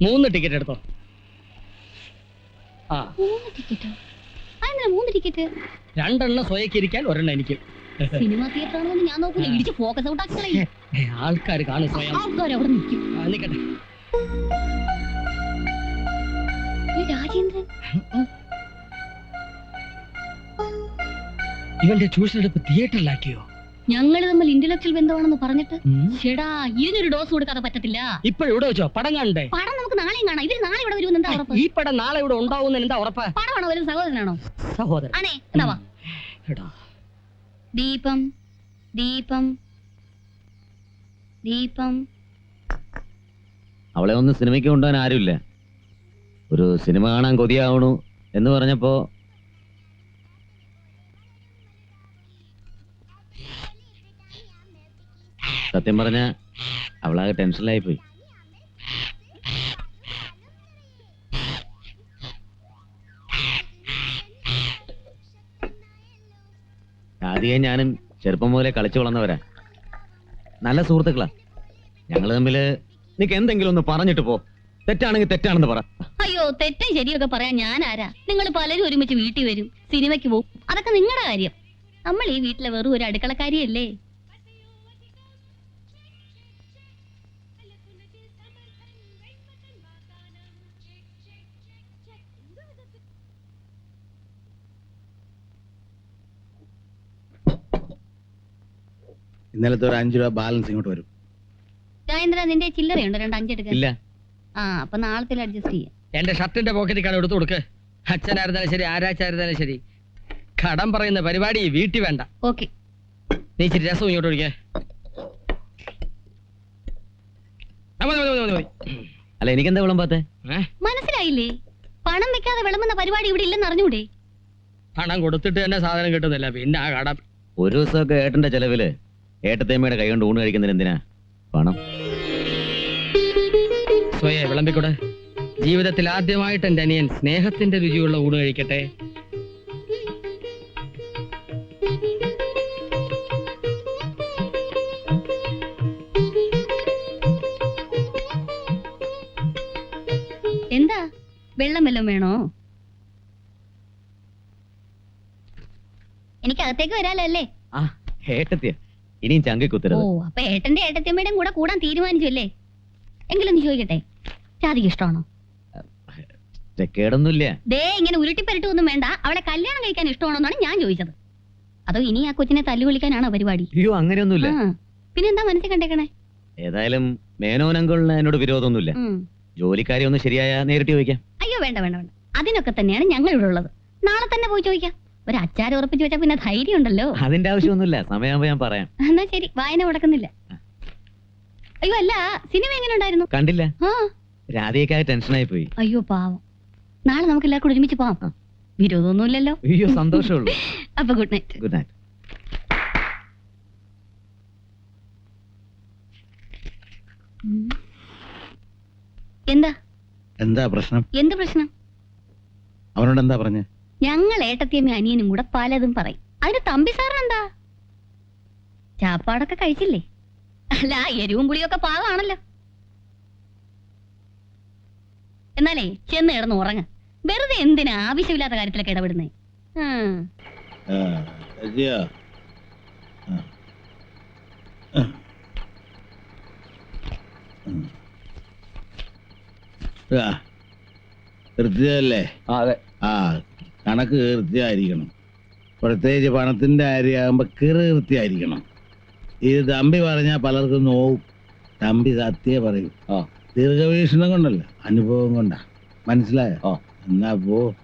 മൂന്ന് ടിക്കറ്റ് എടുത്തോ. ആ. മൂന്ന് ടിക്കറ്റോ അതെന്താ മൂന്ന് ടിക്കറ്റ് രണ്ടെണ്ണം സ്വയക്കിരിക്കാൻ ഒരെണ്ണം എനിക്ക്. സിനിമ തിയേറ്റർ ആണെന്ന് ഞാൻ നോക്കില്ല ഇടിച്ച് ഫോക്കസ് ഔട്ട് ആക്കി ആൾക്കാർ കാണും സ്വയം. ആൾക്കാർ അവിടെ നിൽക്കും. രാജേന്ദ്രൻ ഇവന്റെ ട്യൂഷൻ എടുപ്പ് തിയേറ്ററിലാക്കിയോ? ഞങ്ങൾ തമ്മിൽ ഇന്റലക്ച്വൽ ബന്ധമാണെന്ന് പറഞ്ഞിട്ട്. ചേടാ ഇതിനൊരു ഡോസ് കൊടുക്കാതെ പറ്റത്തില്ല. ഇപ്പോഴിവിടെ വെച്ചോ പടം കാണണ്ടേ പടം നമുക്ക് നാളെയും കാണാം. ഇവർ നാളെ ഇവിടെ വരുമെന്ന് എന്താ ഉറപ്പ്? ഈ പടം നാളെ ഇവിടെ ഉണ്ടാവുന്ന എന്താ ഉറപ്പ്? പടമാണോ വരുന്ന സഹോദരനാണോ? സഹോദരൻ. ആണേ എന്നാ വാ. എടാ. ദീപം ദീപം ദീപം. അവളെ ഒന്ന് സിനിമയ്ക്ക് കൊണ്ടുപോകാൻ ആരുമില്ല. ഒരു സിനിമ കാണാൻ കൊതിയാവണു എന്ന് പറഞ്ഞപ്പോ സത്യം പറഞ്ഞ അവളാകെ ടെൻഷനിലായി പോയി. ആദ്യ ഞാനും ചെറുപ്പം മുതലേ കളിച്ചു വളർന്നവരാ. നല്ല സുഹൃത്തുക്കളാ. ഞങ്ങൾ തമ്മിൽ നിനക്ക് എന്തെങ്കിലും ഒന്ന് പറഞ്ഞിട്ട് പോ. തെറ്റാണെങ്കിൽ തെറ്റാണെന്ന് പറ. അയ്യോ തെറ്റും ശരിയൊക്കെ പറയാൻ ഞാൻ ആരാ നിങ്ങൾ പലരും ഒരുമിച്ച് വീട്ടിൽ വരും സിനിമയ്ക്ക് പോകും. അതൊക്കെ നിങ്ങളുടെ കാര്യം. നമ്മൾ ഈ വീട്ടിലെ വെറും ഒരു അടുക്കളക്കാരിയല്ലേ? ഇന്നലത്തെ ഒരു അഞ്ചു രൂപ ബാലൻസ് ഇങ്ങോട്ട് വരും. രാജേന്ദ്ര നിന്റെ ചില്ലറയുണ്ടോ? രണ്ട് അഞ്ചെടുക്കാൻ ഇല്ല. ആ അപ്പൊ നാളത്തിൽ അഡ്ജസ്റ്റ് ചെയ്യാം. എന്റെ ഷർട്ടിന്റെ പോക്കറ്റിൽ കടം എടുത്തു കൊടുക്ക്. അച്ഛനായിരുന്നാലും ശരി ആരാച്ചായിരുന്നാലും ശരി. കടം പറയുന്ന പരിപാടി വീട്ടിൽ വേണ്ട. ഓക്കെ. നീ ഇച്ചിരി രസം ഇങ്ങോട്ട് ഒഴിക്കേ. ആ, മതി, മതി, മതി, മതി. അല്ല എനിക്കെന്താ വിളമ്പാത്തെ ഏ? മനസ്സിലായില്ലേ? പണം വെക്കാതെ വിളമ്പുന്ന പരിപാടി ഇവിടെ ഇല്ലെന്ന് അറിഞ്ഞൂടെ? പണം കൊടുത്തിട്ട് തന്നെ സാധനം കിട്ടുന്നില്ല. പിന്നെ ആ കടം. ഒരു ദിവസമൊക്കെ ഏട്ടന്റെ ചെലവിൽ ഏട്ടത്തേമ്മയുടെ കൈ കൊണ്ട് ഊണ് കഴിക്കുന്നതിന് എന്തിനാ? പണം. സ്വയെ വിളമ്പിക്കൂടെ? ജീവിതത്തിൽ ആദ്യമായിട്ട് എന്റെ അനിയൻ സ്നേഹത്തിന്റെ രുചിയുള്ള ഊണ് കഴിക്കട്ടെ. എന്താ? വെള്ളം വല്ലതും വേണോ? എനിക്ക് അകത്തേക്ക് വരാലോ അല്ലേ? ആ ഏട്ടത്തിയ. ഇനിയും ചങ്കി ഓ കുത്തരുത് അപ്പൊ ഏട്ടന്റെ ഏട്ടത്തിയമ്മയുടെയും കൂടെ കൂടാൻ തീരുമാനിച്ചല്ലേ? എങ്കിലും നീ ചോദിക്കട്ടെ. രാധിക ഇഷ്ടമാണോ? കേടൊന്നുമില്ല. ദേ ഇങ്ങനെ ഉരുട്ടിപ്പരട്ടൊന്നും വേണ്ട. അവളെ കല്യാണം കഴിക്കാൻ ഇഷ്ടമാണോന്നാണ് ഞാൻ ചോദിച്ചത്. അതോ ഇനി ആ കൊച്ചിനെ തല്ലു വിളിക്കാനാണോ പരിപാടി? അയ്യോ അങ്ങനെയൊന്നുമില്ല. ആ പിന്നെന്താ മനസ്സിൽ കണ്ടേക്കണേ? ഏതായാലും മേനോനങ്കളിന് എന്നോട് വിരോധമൊന്നുമില്ല. ഉം. ജോലിക്കാരി ഒന്ന് ശരിയായ നേരിട്ട് ചോദിക്കാം. അയ്യോ വേണ്ട വേണ്ട വേണ്ട. അതിനൊക്കെ തന്നെയാണ് ഞങ്ങൾ ഇവിടെ ഉള്ളത്. നാളെ തന്നെ പോയി ചോദിക്കാം. ഒരു അച്ചാരം ഉറപ്പിച്ചു വെച്ചാൽ പിന്നെ ധൈര്യം ഉണ്ടല്ലോ അതിന്റെ ആവശ്യമൊന്നുമില്ല. സമയമാകുമ്പോ ഞാൻ പറയാം. എന്നാ ശരി. വായന മുടക്കുന്നില്ല. അയ്യോ അല്ല സിനിമ എങ്ങനെ ഉണ്ടായിരുന്നു? കണ്ടില്ല. ആ. രാധികക്കായ ടെൻഷനായി പോയി അയ്യോ പാവം. നാളെ നമുക്ക് എല്ലാവർക്കും ഒരുമിച്ച് പോവാം. വിരോധമൊന്നുമില്ലല്ലോ. അയ്യോ സന്തോഷമുള്ളൂ. അപ്പൊ ഗുഡ് നൈറ്റ്. Good night. എന്താ? എന്താ പ്രശ്നം? എന്ത് പ്രശ്നം? അവനോട് എന്താ പറഞ്ഞേ? ഞങ്ങൾ ഏട്ടത്തിയമ്മ അനിയനും കൂടെ പലതും പറയും. അതിന് തമ്പി സാറിനെന്താ ചാപ്പാടൊക്കെ കഴിച്ചില്ലേ? അല്ല എരിവും പുളിയൊക്കെ പാകമാണല്ലോ. എന്നാലേ ചെന്ന് കിടന്ന് ഉറങ്ങ. വെറുതെ എന്തിനാ ആവശ്യമില്ലാത്ത കാര്യത്തിലൊക്കെ ഇടപെടുന്നേ. കൃത്യമല്ലേ അതെ. കണക്ക് കീർത്തിയായിരിക്കണം പ്രത്യേകിച്ച് പണത്തിന്റെ കാര്യമാകുമ്പോൾ കീർത്തിയായിരിക്കണം ഇത് തമ്പി പറഞ്ഞാൽ പലർക്കും നോവും. തമ്പി സത്യ പറയും. ആ. ദീർഘവീക്ഷണം കൊണ്ടല്ല അനുഭവം കൊണ്ടാ. മനസ്സിലായോ? ആ. എന്നാ പോ.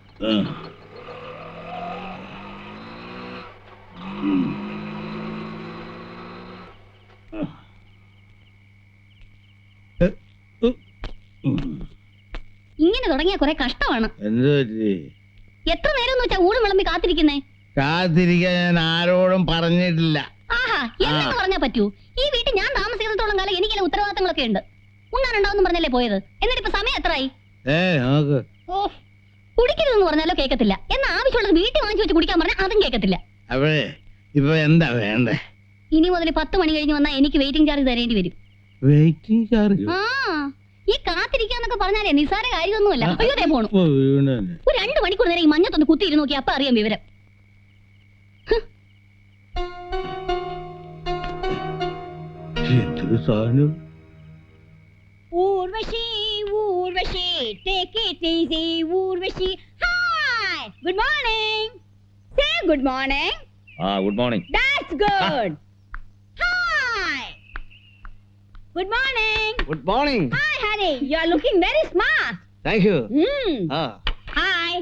ഇങ്ങനെ തുടങ്ങിയ കുറെ കഷ്ടമാണ്. എന്ത് പറ്റി? എത്ര നേരം വെച്ചാ ഊണ് വിളമ്പി കാത്തിരിക്കുന്നേ? കാത്തിരിക്കാൻ ഞാൻ ആരോടും പറഞ്ഞിട്ടില്ല. ആഹാ എന്നു പറഞ്ഞാ പറ്റൂ? ഈ വീട്ടിൽ ഞാൻ താമസിക്കുന്നിടത്തോളം കാലം എനിക്ക് ചില ഉത്തരവാദിത്തങ്ങളൊക്കെ ഉണ്ട് ഉണ്ണാനുണ്ടാവും പറഞ്ഞല്ലേ പോയത്? എന്നിട്ട് ഇപ്പൊ സമയം എത്രയായി? ഏ നോക്ക്. ഓ കുടിക്കരുതെന്ന് പറഞ്ഞാലോ കേൾക്കത്തില്ല എന്നാ ആവശ്യമുള്ളത് വീട്ടിൽ വാങ്ങിച്ചു വെച്ച് കുടിക്കാൻ പറഞ്ഞാൽ അതും കേൾക്കത്തില്ല അപ്പഴേ ഇപ്പൊ എന്താ വേണ്ടേ? ഇനി മുതൽ പത്ത് മണി കഴിഞ്ഞ് വന്നാൽ എനിക്ക് വെയിറ്റിംഗ് ചാർജ് തരേണ്ടി വരും. വെയിറ്റിംഗ് ചാർജ് ആ. ഈ കാത്തിരിക്കാന്നൊക്കെ പറഞ്ഞാലേ നിസാര കാര്യമൊന്നുമല്ല. അയ്യോ ദേ പോണു. ഒരു രണ്ട് മണിക്കൂർ നേരം ഈ മഞ്ഞത്തൊന്ന് കുത്തിയിരുന്നു നോക്കി അപ്പൊ അറിയാം വിവരം. എന്തൊരു സാധനം? Urvashi Urvashi take it easy Urvashi. Hi good morning say good morning ആ good morning that's good hi good morning good morning hi honey you are looking very smart thank you Hmm. Hi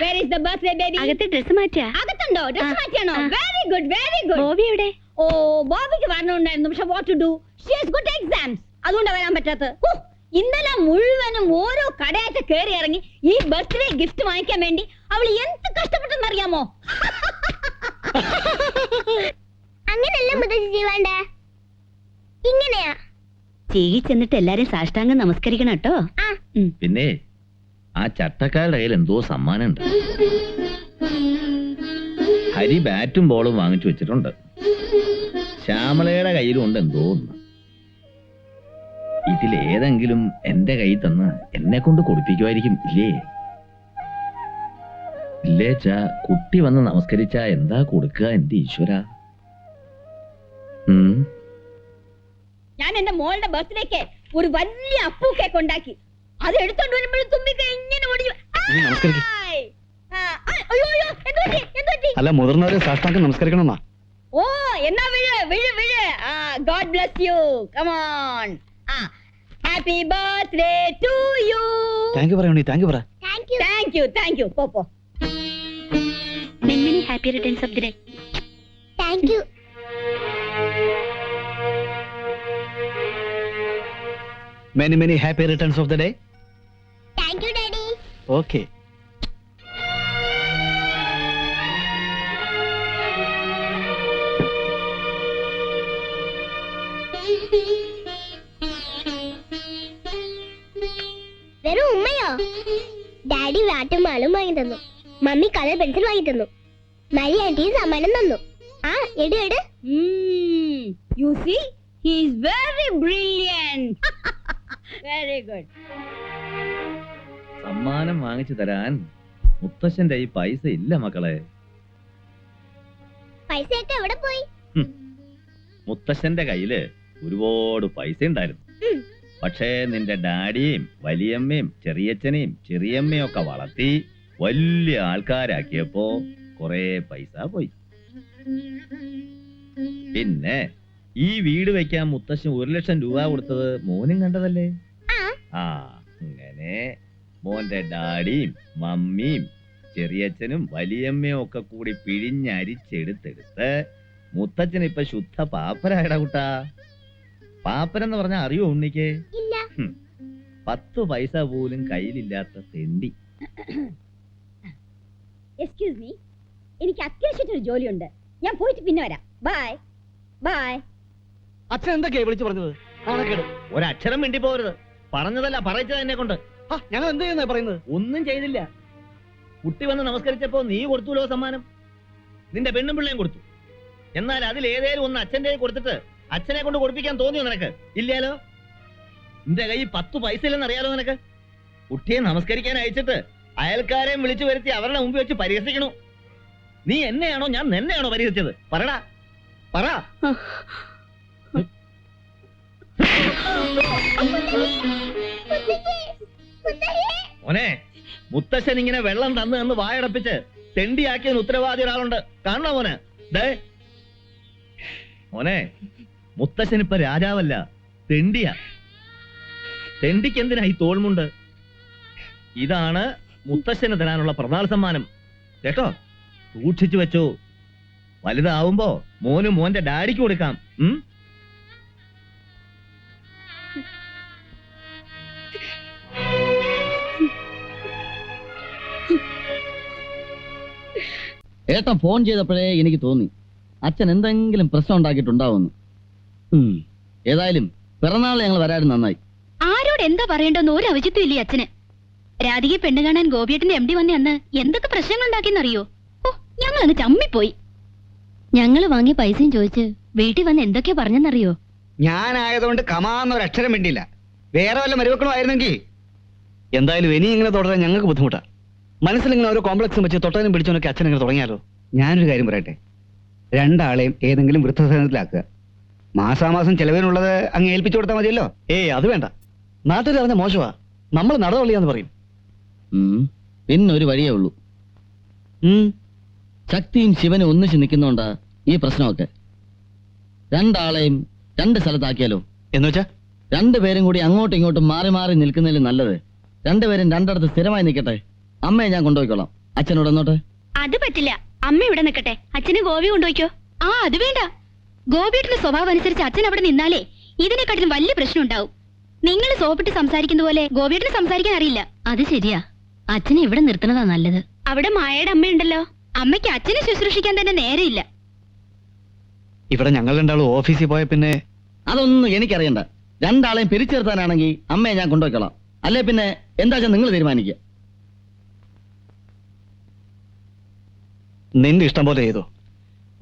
where is the birthday baby അകത്തെ dress മാറ്റിയാ? അകത്തുണ്ടോ? Dress മാറ്റിയാണോ? Very good very good Bobby എവിടെ? ഓ ബോബിക്ക് വരണുണ്ടായിരുന്നു. പക്ഷെ what to do she has got exams അതുകൊണ്ട് വരാൻ പറ്റാത്തത്. ഹോ, ഇന്നലെ മുഴുവനും ഓരോ കടയായിട്ട് കയറി ഇറങ്ങി ഈ ബർത്ത്ഡേ ഗിഫ്റ്റ് വാങ്ങിക്കാൻ വേണ്ടി അവൾ എന്ത് കഷ്ടപ്പെട്ടെന്ന് അറിയാമോ അങ്ങനെയല്ല മുതൽ വേണ്ട ഇങ്ങനെയാ? ചേച്ചി ചെന്നിട്ട് എല്ലാരും സാഷ്ടാംഗം നമസ്കരിക്കണം കേട്ടോ. പിന്നെ ആ ചട്ടക്കാരുടെ കയ്യിൽ എന്തോ സമ്മാനമുണ്ട്. ഹരി ബാറ്റും ബോളും വാങ്ങിച്ചു വെച്ചിട്ടുണ്ട്. ശ്യാമളയുടെ കയ്യിലും ഉണ്ട് എന്തോ ഒന്ന്. ഇതിലേതെങ്കിലും എന്റെ കൈ തന്ന് എന്നെ കൊണ്ട് കൊടുപ്പിക്കുമായിരിക്കും ഇല്ലേ? ഇല്ലേച്ചാ കുട്ടി വന്ന് നമസ്കരിച്ച എന്താ കൊടുക്കുക എന്റെ ഈശ്വര? ഉം. ഞാൻ എന്റെ മോളുടെ ബർത്ത്ഡേക്ക് ഒരു വലിയ അപ്പു കേക്ക് ഉണ്ടാക്കി. അത് എടുത്തോണ്ട് വരുമ്പോഴും തുമ്പിക്ക ഇങ്ങനെ ഓടി അല്ല മുതിർന്നവരെ സാഷ്ടാംഗം നമസ്കരിക്കണമെന്നാ. ഓ എന്നാ വിഴ് വിഴ് വിഴ്. God bless you come on ആ happy birthday to you thank you പറയണേ താങ്ക് യു പറ. Thank you thank you thank you പോ പോ. Many happy returns of the day thank you many many happy returns of the day thank you daddy okay വെറും ഉമ്മയോ? Daddy വാട്ടും മാളും വാങ്ങി തന്നു. Mummy colour pencil വാങ്ങി തന്നു. മരി ആന്റിയും സമ്മാനം തന്നു. ആ എട് എട്. You see he is very brilliant very good സമ്മാനം വാങ്ങിച്ചു തരാൻ മുത്തശ്ശന്റെ ഈ പൈസ ഇല്ല മക്കളെ. പൈസയൊക്കെ എവിടെ പോയി? മുത്തശ്ശന്റെ കയ്യിൽ ഒരുപാട് പൈസ ഉണ്ടായിരുന്നു. ഉം. പക്ഷേ നിന്റെ ഡാഡിയും വലിയമ്മയും ചെറിയച്ഛനെയും ചെറിയമ്മയും ഒക്കെ വളർത്തി വലിയ ആൾക്കാരാക്കിയപ്പോ കൊറേ പൈസ പോയി. പിന്നെ ഈ വീട് വെക്കാൻ മുത്തശ്ശൻ ഒരു ലക്ഷം രൂപ കൊടുത്തത് മോനും കണ്ടതല്ലേ? ആ. അങ്ങനെ മോന്റെ ഡാഡിയും മമ്മിയും ചെറിയച്ഛനും വലിയമ്മയും ഒക്കെ കൂടി പിഴിഞ്ഞരിച്ചെടുത്തെടുത്ത് മുത്തച്ഛൻ ഇപ്പൊ ശുദ്ധ പാപ്പരായടാ കുട്ടാ. പാപ്പരെന്ന് പറഞ്ഞാ അറിയോ ഉണ്ണിക്ക്? ഇല്ല. പത്ത് പൈസ പോലും കയ്യിലില്ലാത്ത തെണ്ടി. എക്സ്ക്യൂസ് മീ എനിക്ക് അത്യാവശ്യമായിട്ടൊരു ജോലിയുണ്ട്. ഞാൻ പോയിട്ട് പിന്നെ വരാം. ബൈ ബൈ അച്ഛൻ എന്തൊക്കെയാ വിളിച്ചു പറഞ്ഞത്? ഒരക്ഷരം വേണ്ടി പോരുത് പറഞ്ഞതല്ല പറയിച്ചത് എന്നെ കൊണ്ട്. ഞാൻ ഞങ്ങൾ എന്ത് ചെയ്യുന്ന പറയുന്നത്? ഒന്നും ചെയ്തില്ല. കുട്ടി വന്ന് നമസ്കരിച്ചപ്പോ നീ കൊടുത്തുല്ലോ സമ്മാനം? നിന്റെ പെണ്ണും പിള്ളയും കൊടുത്തു. എന്നാൽ അതിൽ ഏതേലും ഒന്ന് അച്ഛന്റെ കൊടുത്തിട്ട് അച്ഛനെ കൊണ്ട് കൊടുപ്പിക്കാൻ തോന്നിയോ നിനക്ക്? ഇല്ലാലോ നിന്റെ കൈ പത്ത് പൈസ ഇല്ലെന്ന് അറിയാലോ നിനക്ക്? കുട്ടിയെ നമസ്കരിക്കാൻ അയച്ചിട്ട് അയൽക്കാരെയും വിളിച്ചു വരുത്തി അവരുടെ മുമ്പിൽ വെച്ച് പരിഹസിക്കണു. നീ എന്നെയാണോ ഞാൻ നിന്നെയാണോ പരിഹസിച്ചത്? പറടാ. പറ. മുത്തശ്ശൻ ഇങ്ങനെ വെള്ളം തന്നു എന്ന് വായടപ്പിച്ച് തെണ്ടിയാക്കിയതിന് ഉത്തരവാദി ഒരാളുണ്ട്. കാണണോ മോനെ? ദേ. മോനെ മുത്തശ്ശൻ ഇപ്പൊ രാജാവല്ല തെണ്ടിയാ. തെണ്ടിക്ക് എന്തിനാ ഈ തോൾമുണ്ട്? ഇതാണ് മുത്തശ്ശന് തരാനുള്ള പ്രധാന സമ്മാനം. കേട്ടോ? സൂക്ഷിച്ചു വെച്ചോ. വലുതാവുമ്പോ മോനും മോന്റെ ഡാഡിക്ക് കൊടുക്കാം. ഉം? ഏട്ടൻ ഫോൺ ചെയ്തപ്പോഴേ എനിക്ക് തോന്നി. അച്ഛൻ എന്തെങ്കിലും പ്രശ്നം ഉണ്ടാക്കിയിട്ടുണ്ടാവുമെന്ന്. ഉം. ഏതായാലും പിറന്നാൾ ഞങ്ങൾ വരാനും നന്നായി. ആരോട് എന്താ പറയേണ്ടെന്ന് ഒരു അവചിത്വം ഇല്ലേ അച്ഛന്. രാധിക പെണ്ണ് കാണാൻ ഗോപിയേട്ടന്റെ എം ഡി വന്ന അന്ന് എന്തൊക്കെ പ്രശ്നങ്ങൾ ഉണ്ടാക്കിയെന്നറിയോ? ഓ ഞങ്ങൾ അങ്ങ് ചമ്മിപ്പോയി. ഞങ്ങൾ വാങ്ങിയ പൈസയും ചോദിച്ച് വീട്ടിൽ വന്ന് എന്തൊക്കെയാ പറഞ്ഞെന്നറിയോ? ഞാനായതുകൊണ്ട് കമാന്നൊരക്ഷരം വേണ്ടിയില്ല വേറെ വല്ല മരുമക്കളും ആയിരുന്നെങ്കിൽ. എന്തായാലും ഇനി ഇങ്ങനെ തുടരാൻ ഞങ്ങൾക്ക് ബുദ്ധിമുട്ടാ. മനസ്സിലിങ്ങനെ ഓരോ കോംപ്ലക്സും വെച്ച് തൊട്ടതിനും പിടിച്ചോനൊക്കെ അച്ഛൻ ഇങ്ങനെ തുടങ്ങിയാലോ? ഞാനൊരു കാര്യം പറയട്ടെ. രണ്ടാളെയും ഏതെങ്കിലും വൃദ്ധസദനത്തിലാക്കുക. മാസാമാസം ചെലവിനുള്ളത് അങ്ങ് ഏൽപ്പിച്ചു കൊടുത്താൽ മതിയല്ലോ. ഏയ് അത് വേണ്ട. നാട്ടിൽ അറിഞ്ഞ മോശമാ. നമ്മൾ നടതള്ളിയാന്ന് പറയും. പിന്നെ ഒരു വഴിയേ ഉള്ളൂ. ശക്തിയും ശിവനും ഒന്നിച്ച് നിൽക്കുന്നോണ്ടാ ഈ പ്രശ്നമൊക്കെ. രണ്ടാളെയും രണ്ട് സ്ഥലത്താക്കിയാലോ? എന്ന് വെച്ചാ? രണ്ടുപേരും കൂടി അങ്ങോട്ടും ഇങ്ങോട്ടും മാറി മാറി നിൽക്കുന്നതിൽ നല്ലത്. രണ്ടുപേരും രണ്ടിടത്ത് സ്ഥിരമായി നിൽക്കട്ടെ. അമ്മയെ ഞാൻ കൊണ്ടുപോയിക്കോളാം. അച്ഛനോട് എന്നോട്ടെ അത് പറ്റില്ല. അമ്മ ഇവിടെ നിൽക്കട്ടെ. അച്ഛന് ഗോപി കൊണ്ടുപോയിക്കോ. ആ അത് വേണ്ട. ഗോപിയുടെ സ്വഭാവം അനുസരിച്ച് അച്ഛൻ അവിടെ നിന്നാലേ ഇതിനെക്കാട്ടിലും വലിയ പ്രശ്നം ഉണ്ടാവും. നിങ്ങൾ സോപ്പിട്ട് സംസാരിക്കുന്ന പോലെ ഗോപിയുടെ സംസാരിക്കാൻ അറിയില്ല. അത് ശരിയാ. അച്ഛനെ ഇവിടെ നിർത്തണതാ നല്ലത്. അവിടെ മായയുടെ അമ്മയുണ്ടല്ലോ അമ്മയ്ക്ക് അച്ഛനെ ശുശ്രൂഷിക്കാൻ തന്നെ നേരെയില്ല. ഇവിടെ ഞങ്ങൾ രണ്ടാളും ഓഫീസിൽ പോയ പിന്നെ അതൊന്നും എനിക്കറിയണ്ട. രണ്ടാളെയും പിരിച്ചെടുത്താനാണെങ്കിൽ അമ്മയെ ഞാൻ കൊണ്ടുപോയിക്കോളാം. അല്ലെ പിന്നെ എന്താ നിങ്ങൾ തീരുമാനിക്കുക? നിന്റെ ഇഷ്ടം പോലെ ചെയ്തു.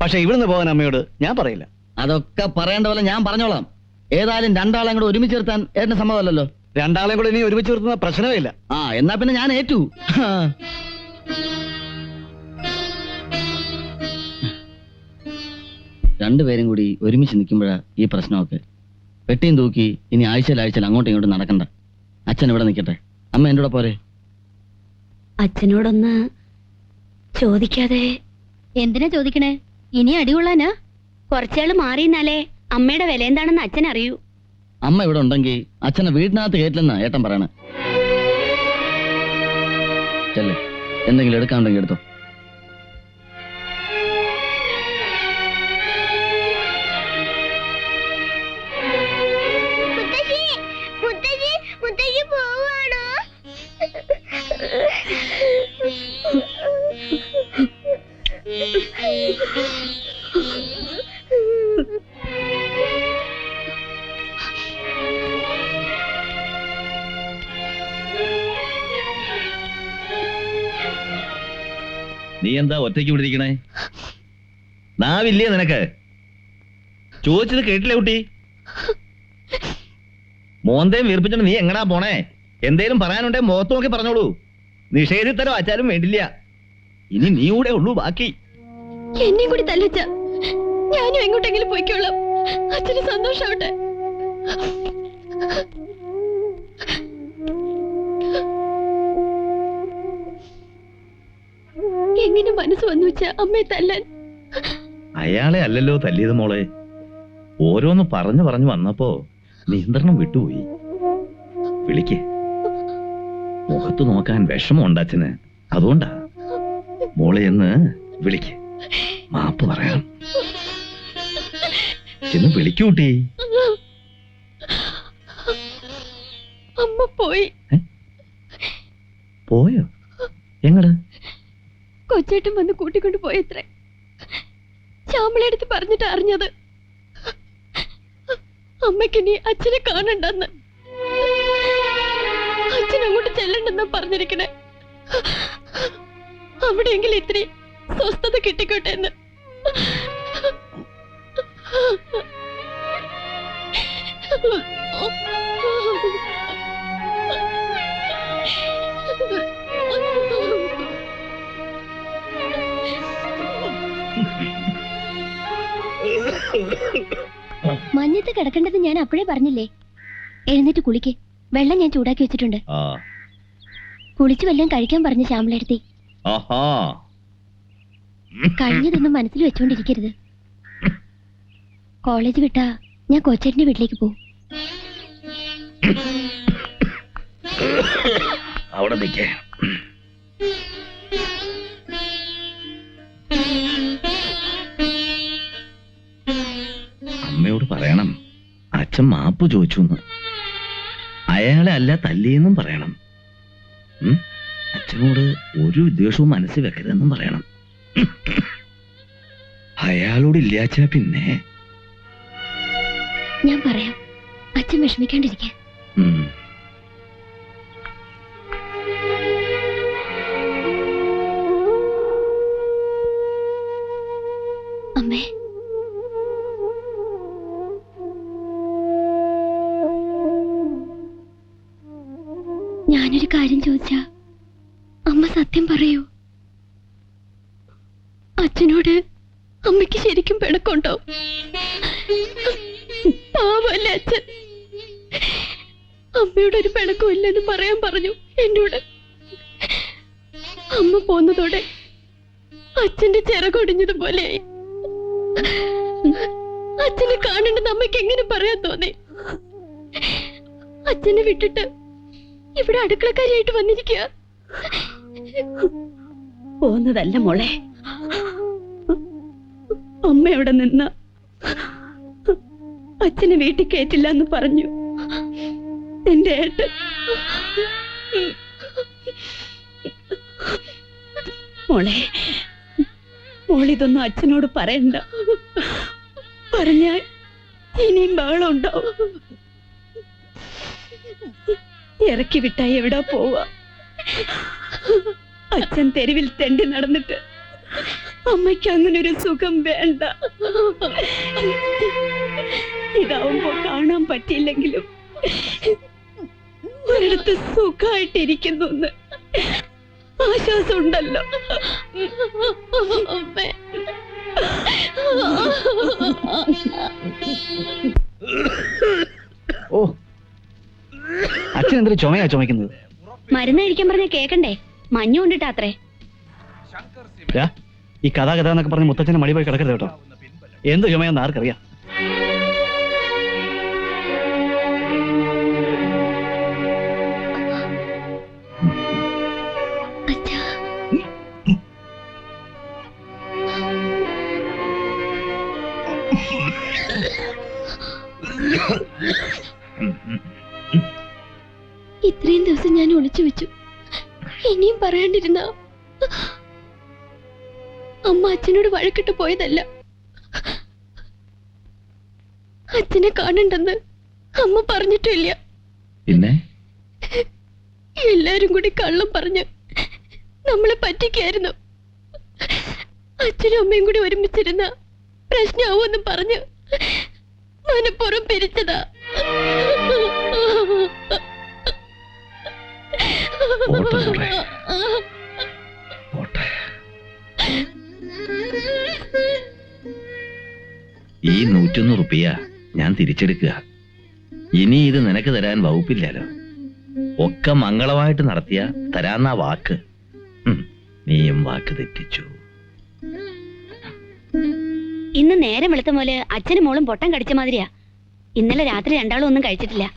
പക്ഷെ ഇവിടുന്ന് പോകാൻ അമ്മയോട് ഞാൻ പറയില്ല. അതൊക്കെ പറയേണ്ട പോലെ ഞാൻ പറഞ്ഞോളാം. ഏതായാലും രണ്ടാളെ കൂടെ ഒരുമിച്ച് നിർത്താൻ ഏട്ടന് സമ്മതമല്ലല്ലോ? രണ്ടാളെ കൂടെ ഇനി ഒരുമിച്ച് നിർത്തുന്ന പ്രശ്നമേ ഇല്ല. ആ എന്നാ പിന്നെ ഞാൻ ഏറ്റു. രണ്ടുപേരും കൂടി ഒരുമിച്ച് നിൽക്കുമ്പോഴാ ഈ പ്രശ്നമൊക്കെ. പെട്ടിയും തൂക്കി ഇനി ആഴ്ചയിൽ ആഴ്ചയിൽ അങ്ങോട്ടും ഇങ്ങോട്ടും നടക്കണ്ട. അച്ഛൻ ഇവിടെ നിൽക്കട്ടെ. അമ്മ എന്റെ കൂടെ പോരെ. അച്ഛനോടൊന്ന് ചോദിക്കാതെ. എന്തിനാ ചോദിക്കണേ? ഇനി അടികൊള്ളാനാ കുറച്ചാൾ മാറിയെന്നാലേ അമ്മയുടെ വില എന്താണെന്ന് അച്ഛൻ അറിയൂ അമ്മ ഇവിടെ ഉണ്ടെങ്കിൽ അച്ഛനെ വീടിനകത്ത് കയറ്റില്ലെന്നാ ഏട്ടൻ പറയണേ. ചെല്ലേ. എന്തെങ്കിലും എടുക്കാണ്ടെങ്കിൽ എടുത്തോ. ഒറ്റയ്ക്ക് വിടിരിക്കണേ നാവില്ലേ നിനക്ക്? ചോദിച്ചത് കേട്ടില്ലേ കുട്ടി? മോന്തയും വീർപ്പിച്ചോണ്ട് നീ എങ്ങനാ പോണേ? എന്തേലും പറയാനുണ്ടേ മുഖത്ത് നോക്കി പറഞ്ഞോളൂ. നിഷേധിത്തരം വച്ചാലും വേണ്ടില്ല. ഇനി നീ കൂടെ ഉള്ളൂ ബാക്കി. എന്നെയും കൂടി തല്ലച്ച ഞാനും എങ്ങോട്ടെങ്കിലും പോയിക്കോളാം. അച്ഛന് സന്തോഷാവട്ടെ. എങ്ങനെ മനസ്സ് വന്നു വെച്ചാ അമ്മയെ തല്ലാൻ? അയാളെ അല്ലല്ലോ തല്ലിയത് മോളെ. ഓരോന്ന് പറഞ്ഞു പറഞ്ഞു വന്നപ്പോ നിയന്ത്രണം വിട്ടുപോയി. വിളിക്കേ. മുഖത്ത് നോക്കാൻ വിഷമം ഉണ്ടാച്ചന് അതുകൊണ്ടാ. മോളെ എന്ന് വിളിക്ക്. മാപ്പ് പറയാം. ചെന്ന് വിളിക്കൂട്ടി അമ്മ പോയി. പോയോ? എങ്ങട്? കൊച്ചേട്ടൻ വന്ന് കൂട്ടിക്കൊണ്ട് പോയത്രേ ശ്യാമളടുത്ത് പറഞ്ഞിട്ട് അറിഞ്ഞത് അമ്മയ്ക്കിനി അച്ഛനെ കാണണ്ടെന്ന്. അച്ഛൻ അങ്ങോട്ട് ചെല്ലണ്ടെന്നാ പറഞ്ഞിരിക്കണേ. അവിടെയെങ്കിലും ഇത്തിരി സ്വസ്ഥത കിട്ടിക്കോട്ടെ എന്ന്. മഞ്ഞത്ത് കിടക്കേണ്ടത് ഞാൻ അപ്പോഴേ പറഞ്ഞില്ലേ? എഴുന്നേറ്റ് കുളിക്ക്. വെള്ളം ഞാൻ ചൂടാക്കി വെച്ചിട്ടുണ്ട്. കുളിച്ച് വല്ലതും കഴിക്കാൻ പറഞ്ഞ ശ്യാമളെടുത്തി. കഴിഞ്ഞതൊന്നും മനസ്സിൽ വെച്ചോണ്ടിരിക്കരുത്. കോളേജ് വിട്ടാ ഞാൻ കൊച്ചേട്ടന്റെ വീട്ടിലേക്ക് പോകും അവിടെ നിൽക്കേ. അമ്മയോട് പറയണം. അച്ഛൻ മാപ്പ് ചോദിച്ചു എന്ന് അയാളെ അല്ല തല്ലിയെന്നും പറയണം. അച്ഛനോട് ഒരു വിദ്വേഷവും മനസ്സിൽ വെക്കരുതെന്നും പറയണം. അയാളോട് ഇല്ലാച്ച പിന്നെ? ഞാൻ പറയാം. അച്ഛൻ വിഷമിക്കാണ്ടിരിക്കാൻ. അമ്മയ്ക്ക് ശരിക്കും പിണക്കുണ്ടോ പാവല്ലേ അച്ഛൻ. അമ്മയുടെ ഒരു പിണക്കവും ഇല്ലെന്ന് പറയാൻ പറഞ്ഞു എന്നോട്. അമ്മ പോന്നതോടെ അച്ഛന്റെ ചിറകൊടിഞ്ഞതുപോലെയായി അച്ഛനെ കാണണ്ടെന്ന് അമ്മയ്ക്ക് എങ്ങനെ പറയാൻ തോന്നി? അച്ഛനെ വിട്ടിട്ട് ഇവിടെ അടുക്കളക്കാരിയായിട്ട് വന്നിരിക്കുക. പോന്നതല്ല മോളെ. അമ്മ അവിടെ നിന്ന? അച്ഛനെ വീട്ടിൽ കയറ്റില്ല എന്ന് പറഞ്ഞു. എന്റെ ഏട്ടൻ. മോളെ മോളിതൊന്നും അച്ഛനോട് പറയണ്ട. പറഞ്ഞാൽ ഇനിയും ബഹളം ഉണ്ടാവും. ഇറക്കി വിട്ടായി എവിടാ പോവാ? അച്ഛൻ തെരുവിൽ തെണ്ടി നടന്നിട്ട് അമ്മയ്ക്ക് അങ്ങനെ ഒരു സുഖം വേണ്ട. ഇതാവുമ്പോ കാണാൻ പറ്റിയില്ലെങ്കിലും ഒരിടത്ത് സുഖമായിട്ടിരിക്കുന്നു ആശ്വാസമുണ്ടല്ലോ. ആശ്വാസം ഉണ്ടല്ലോ ഓ. അച്ഛൻ എന്തൊരു ചുമയാ ചുമക്കുന്നത് മരുന്ന് കഴിക്കാൻ പറഞ്ഞ കേക്കണ്ടേ? മഞ്ഞു കൊണ്ടിട്ടാത്രേ ഈ കഥാ എന്നൊക്കെ പറഞ്ഞ് മുത്തച്ഛനെ മടി പോയി കിടക്കരുത് കേട്ടോ. എന്ത് ചുമയാന്ന് ആർക്കറിയാം. ഇത്രയും ദിവസം ഞാൻ ഒളിച്ചു വെച്ചു. ഇനിയും പറയാണ്ടിരുന്ന അമ്മ അച്ഛനോട് വഴക്കിട്ട് പോയതല്ല. അച്ഛനെ കാണണ്ടെന്ന് അമ്മ പറഞ്ഞിട്ടില്ല. പിന്നെ? എല്ലാരും കൂടി കള്ളം പറഞ്ഞ് നമ്മളെ പറ്റിക്കായിരുന്നു. അച്ഛനും അമ്മയും കൂടി ഒരുമിച്ചിരുന്ന പ്രശ്നമാവുമെന്ന് പറഞ്ഞ് മനപ്പുറം പിരിച്ചതാ. ഈ നൂറ്റൊന്ന് റുപ്യ ഞാൻ തിരിച്ചെടുക്കുക. ഇനി ഇത് നിനക്ക് തരാൻ വകുപ്പില്ലല്ലോ. ഒക്കെ മംഗളമായിട്ട് നടത്തിയ തരാന്ന വാക്ക്. നീയും വാക്ക് തെറ്റിച്ചു. ഇന്ന് നേരം വെളുത്ത പോലെ അച്ഛനും മോളും പൊട്ടം കടിച്ച മാതിരിയാ. ഇന്നലെ രാത്രി രണ്ടാളും ഒന്നും കഴിച്ചിട്ടില്ല.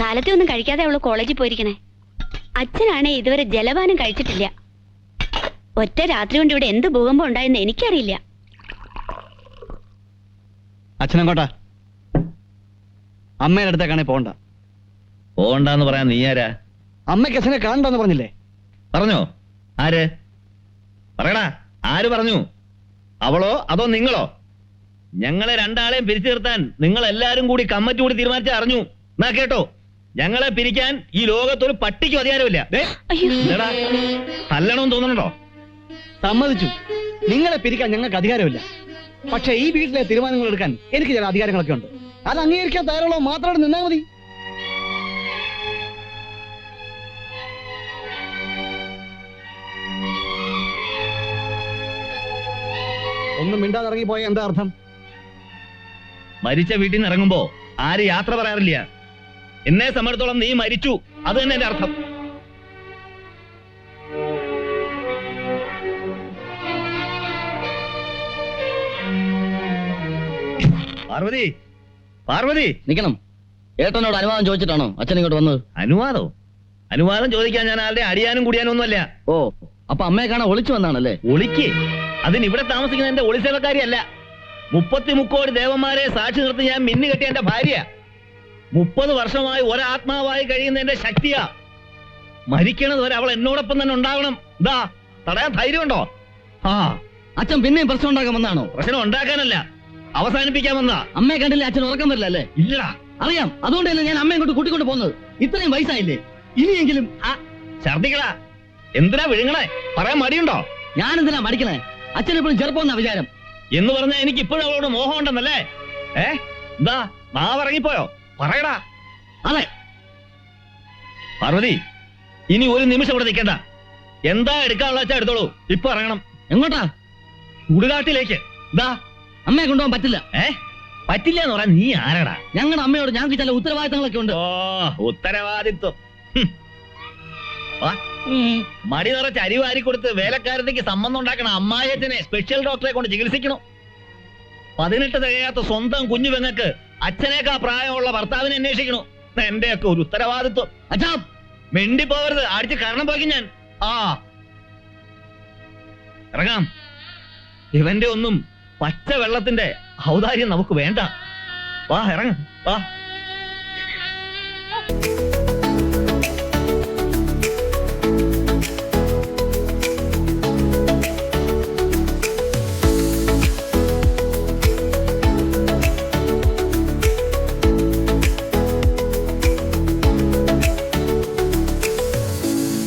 കാലത്തെ ഒന്നും കഴിക്കാതെ അവൾ കോളേജിൽ പോയിരിക്കണേ. അച്ഛനാണേ ഇതുവരെ ജലപാനം കഴിച്ചിട്ടില്ല. ഒറ്റ രാത്രി കൊണ്ട് ഇവിടെ എന്ത് ഭൂകമ്പം ഉണ്ടായെന്ന് എനിക്കറിയില്ല. അച്ഛനെങ്കോട്ടാ അമ്മയുടെ അടുത്തേക്കാണെ പോണ്ട പോണ്ടെന്ന് പറയാൻ നീ ആരാ? അമ്മയ്ക്ക് അച്ഛനെ കാണണ്ടെന്ന് പറഞ്ഞില്ലേ? പറഞ്ഞോ? ആര്? പറയടാ ആര് പറഞ്ഞു? അവളോ അതോ നിങ്ങളോ? ഞങ്ങളെ രണ്ടാളെയും പിരിച്ചു നിർത്താൻ നിങ്ങൾ എല്ലാരും കൂടി കമ്മറ്റി കൂടി തീരുമാനിച്ച അറിഞ്ഞു. എന്നാ കേട്ടോ? ഞങ്ങളെ പിരിക്കാൻ ഈ ലോകത്തൊരു പട്ടിക്കും അധികാരമില്ല തല്ലണമെന്ന് തോന്നണുണ്ടോ? സമ്മതിച്ചു. നിങ്ങളെ പിരിക്കാൻ ഞങ്ങൾക്ക് അധികാരമില്ല പക്ഷെ ഈ വീട്ടിലെ തീരുമാനങ്ങൾ എടുക്കാൻ എനിക്ക് ചില അധികാരങ്ങളൊക്കെ ഉണ്ട്. അത് അംഗീകരിക്കാൻ തയ്യാറുള്ള മാത്രമായിട്ട് നിന്നാൽ മതി. ഒന്നും മിണ്ടാതെ ഇറങ്ങിപ്പോയ എന്താ അർത്ഥം? മരിച്ച വീട്ടിൽ നിന്ന് ഇറങ്ങുമ്പോ ആര് യാത്ര പറയാറില്ല. എന്നെ സംബന്ധിച്ചോളം നീ മരിച്ചു. അത് തന്നെ എന്റെ അർത്ഥം. പാർവതി പാർവതി. നിക്കണം ഏട്ടനോട് അനുവാദം ചോദിച്ചിട്ടാണോ അച്ഛൻ ഇങ്ങോട്ട് വന്നത്? അനുവാദോ? അനുവാദം ചോദിക്കാൻ ഞാൻ ആരുടെ അടിയാനും കുടിയാനും ഒന്നുമല്ല. ഓ അപ്പൊ അമ്മയെ കാണാൻ ഒളിച്ചു വന്നാണല്ലേ? ഒളിക്ക്. അതിന് ഇവിടെ താമസിക്കുന്ന എന്റെ ഒളിസേവക്കാരിയല്ല. മുപ്പത്തി മുക്കോടി ദേവന്മാരെ സാക്ഷി നിർത്തി ഞാൻ മിന്നു കെട്ടിയ എന്റെ ഭാര്യ. മുപ്പത് വർഷമായി ഒരാത്മാവായി കഴിയുന്ന എന്റെ ശക്തിയാ. മരിക്കണത് വരെ അവൾ എന്നോടൊപ്പം തന്നെ ഉണ്ടാവണം. ഇതാ തടയാൻ ധൈര്യമുണ്ടോ? ആ. അച്ഛൻ പിന്നെയും പ്രശ്നം ഉണ്ടാക്കാൻ വന്നാണോ? പ്രശ്നം ഉണ്ടാക്കാനല്ല. അവസാനിപ്പിക്കാൻ വന്നാ അമ്മയെ കണ്ടില്ലേ അച്ഛൻ ഉറക്കം വരില്ല അല്ലേ? ഇല്ല അറിയാം. അതുകൊണ്ടല്ലേ ഞാൻ അമ്മയെ കൊണ്ട് കൂട്ടിക്കൊണ്ട് പോകുന്നത്. ഇത്രയും വയസ്സായില്ലേ? ഇനിയെങ്കിലും ആ ഛർദിക്കടാ. എന്തിനാ വിഴുങ്ങണേ? പറയാൻ മടിയുണ്ടോ? ഞാൻ എന്തിനാ മടിക്കണേ? അച്ഛൻ എപ്പോഴും ചെറുപ്പം വിചാരം. എന്ന് പറഞ്ഞാൽ എനിക്ക് ഇപ്പോഴും അവളോട് മോഹം ഉണ്ടെന്നല്ലേ ഏ? എന്താ നാവിറങ്ങിപ്പോയോ? പറയടാ. അതെ. പാർവതി ഇനി ഒരു നിമിഷം ഇവിടെ നിൽക്കണ്ട. എന്താ എടുക്കാനുള്ള വെച്ചാ എടുത്തോളൂ. ഇപ്പൊ ഇറങ്ങണം. എങ്ങോട്ടാ? ഉടുകാട്ടിലേക്ക്. ദാ അമ്മയെ കൊണ്ടുപോകാൻ പറ്റില്ല. ഏ? പറ്റില്ല എന്ന് പറയാൻ നീ ആരാടാ? ഞങ്ങളുടെ അമ്മയോട് ഞങ്ങൾക്ക് ചില ഉത്തരവാദിത്തങ്ങളൊക്കെ ഉണ്ട്. ഓ ഉത്തരവാദിത്വം. ഹും. വാ. മടി നിറച്ച് അരി വാരി കൊടുത്ത് വേലക്കാരത്തേക്ക് സംബന്ധം ഉണ്ടാക്കണ. അമ്മായത്തിനെ സ്പെഷ്യൽ ഡോക്ടറെ കൊണ്ട് ചികിത്സിക്കണം. പതിനെട്ട് തികയാത്ത സ്വന്തം കുഞ്ഞു പെങ്ങക്ക് അച്ഛനേക്കാ പ്രായമുള്ള ഭർത്താവിനെ അന്വേഷിക്കണു. എന്റെയൊക്കെ ഒരു ഉത്തരവാദിത്വം. അച്ഛാ. മിണ്ടി പോകരുത് അടിച്ച് കാരണം പോയി ഞാൻ. ആ. ഇറങ്ങാം. ഇവന്റെ ഒന്നും പച്ച വെള്ളത്തിന്റെ ഔദാര്യം നമുക്ക് വേണ്ട. വാ ഇറങ്ങ. വാ.